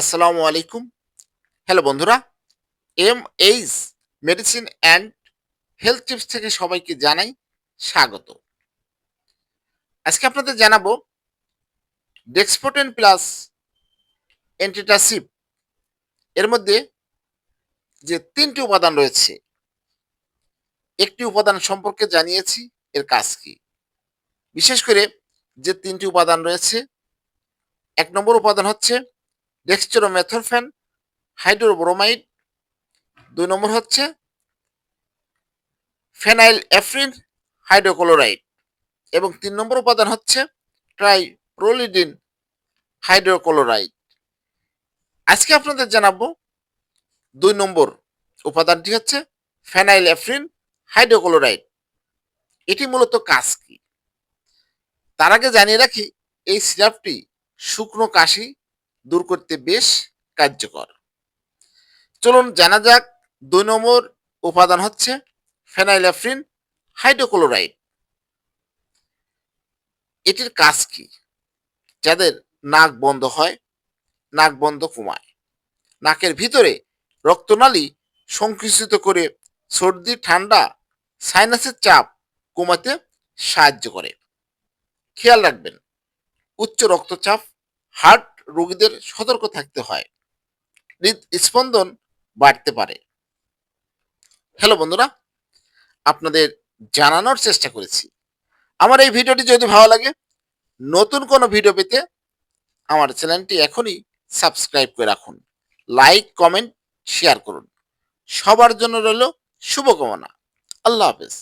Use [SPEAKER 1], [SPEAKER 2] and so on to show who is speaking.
[SPEAKER 1] আসসালামু আলাইকুম। হ্যালো বন্ধুরা M H medicine and health tips থেকে সবাইকে জানাই স্বাগত। আজকে আপনাদের জানাব ডেক্সপোটেন প্লাস অ্যান্টিটাসিপ এর মধ্যে যে তিনটি উপাদান রয়েছে, একটি উপাদান সম্পর্কে জানিয়েছি, এর কাজ কি? বিশেষ করে যে তিনটি উপাদান রয়েছে, এক নম্বর উপাদান হচ্ছে ডেক্সট্রোমেথরফেন হাইড্রোব্রোমাইড দুই নম্বর হচ্ছে ফেনাইল এফ্রিন হাইড্রোক্লোরাইড এবং তিন নম্বর উপাদান হচ্ছে ট্রাইপ্রোলিডিন হাইড্রোক্লোরাইড আজকে আপনাদের জানাব দুই নম্বর উপাদানটি হচ্ছে ফেনাইল এফ্রিন হাইড্রোক্লোরাইড এটি মূলত কাজ কি? তার আগে জানিয়ে রাখি, এই সিরাপটি শুকনো কাশি দূর করতে বেশ কার্যকর। চলুন জানা যাক, দুই নম্বর উপাদান হচ্ছে ফেনাইলাফ্রিন হাইড্রোক্লোরাইড। এটির কাজ কি? যাদের নাক বন্ধ হয়, নাক বন্ধ কমায়। নাকের ভিতরে রক্তনালী সংকুচিত করে সর্দি, ঠান্ডা, সাইনাসের চাপ কমাতে সাহায্য করে। খেয়াল রাখবেন, উচ্চ রক্তচাপ, হার্ট রোগীদের সতর্ক থাকতে হয়। হৃদস্পন্দন বাড়তে পারে। হ্যালো বন্ধুরা, আপনাদের জানানোর চেষ্টা করেছি। আমার এই ভিডিওটি যদি ভালো লাগে, নতুন কোনো ভিডিও পেতে আমার চ্যানেলটি এখনই সাবস্ক্রাইব করে রাখুন। লাইক কমেন্ট শেয়ার করুন। সবার জন্য রইল শুভকামনা। আল্লাহ হাফেজ।